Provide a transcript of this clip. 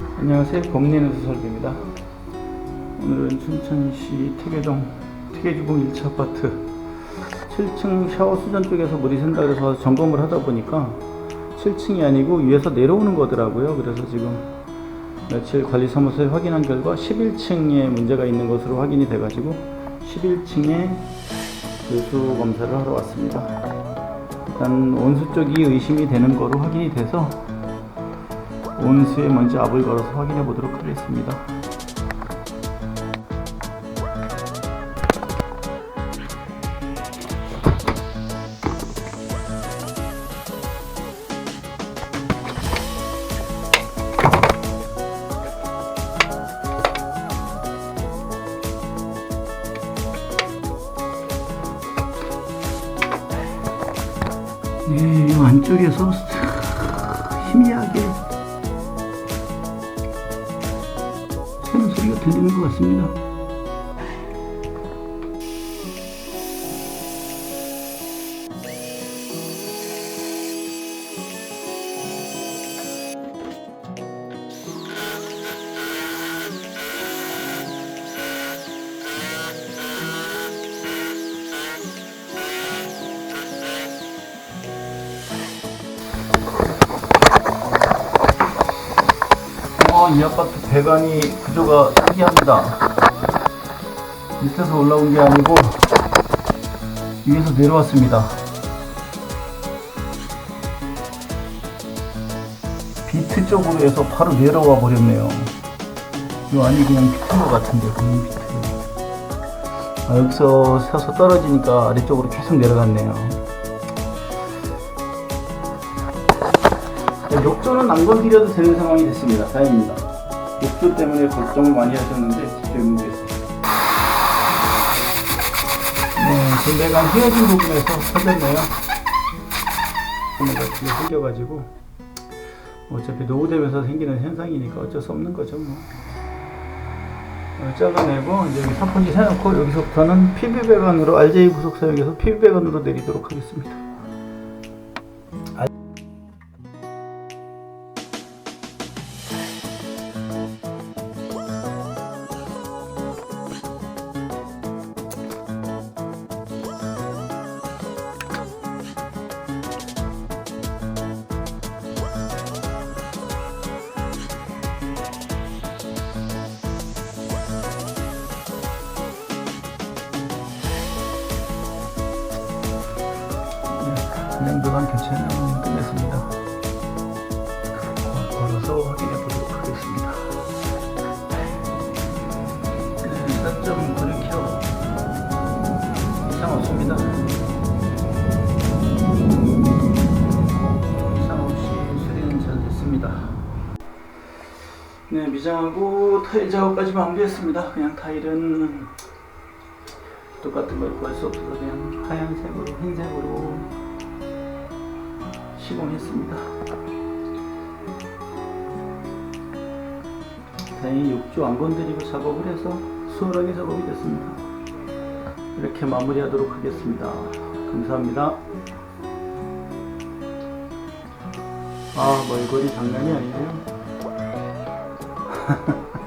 안녕하세요. 범리는 설비입니다. 오늘은 춘천시 태계동 태계주공 1차 아파트 7층 샤워 수전 쪽에서 물이 샌다 그래서 점검을 하다 보니까 7층이 아니고 위에서 내려오는 거더라고요. 그래서 지금 며칠 관리사무소에 확인한 결과 11층에 문제가 있는 것으로 확인이 돼가지고 11층에 배수 검사를 하러 왔습니다. 일단 온수 쪽이 의심이 되는 거로 확인이 돼서 온수에 먼저 압을 걸어서 확인해 보도록 하겠습니다. 네, 이 안쪽에서 희미하게 들리는 것 같습니다. 어, 이 아파트 배관이 구조가 특이합니다. 밑에서 올라온 게 아니고 위에서 내려왔습니다. 비트 쪽으로 해서 바로 내려와 버렸네요. 이 안이 그냥 비트인 것 같은데, 그냥 비트. 아, 여기서 서서 떨어지니까 아래쪽으로 계속 내려갔네요. 네, 욕조는 안 건드려도 되는 상황이 됐습니다. 다행입니다. 욕조 때문에 걱정을 많이 하셨는데 직접 문제였습니다. 네, 전배관 헤어진 부분에서 터졌네요. 구멍가 뒤에 생겨가지고 어차피 노후되면서 생기는 현상이니까 어쩔 수 없는 거죠. 뭐. 어, 잘라내고 이제 여기 선풍기 세놓고 여기서부터는 PB 배관으로 RJ 구속 사용해서 PB 배관으로 내리도록 하겠습니다. 배관 교체는 끝냈습니다. 걸어서 확인해 보도록 하겠습니다. 네, 4.9km 이상 없습니다. 이상 없이 수리는 잘 됐습니다. 네, 미장하고 타일 작업까지 마무리했습니다. 그냥 타일은 똑같은 걸 구할 수 없어서 그냥 하얀색으로 흰색으로 시공했습니다. 다행히 욕조 안 건드리고 작업을 해서 수월하게 작업이 됐습니다. 이렇게 마무리하도록 하겠습니다. 감사합니다. 아, 멀거리 장난이 아니네요.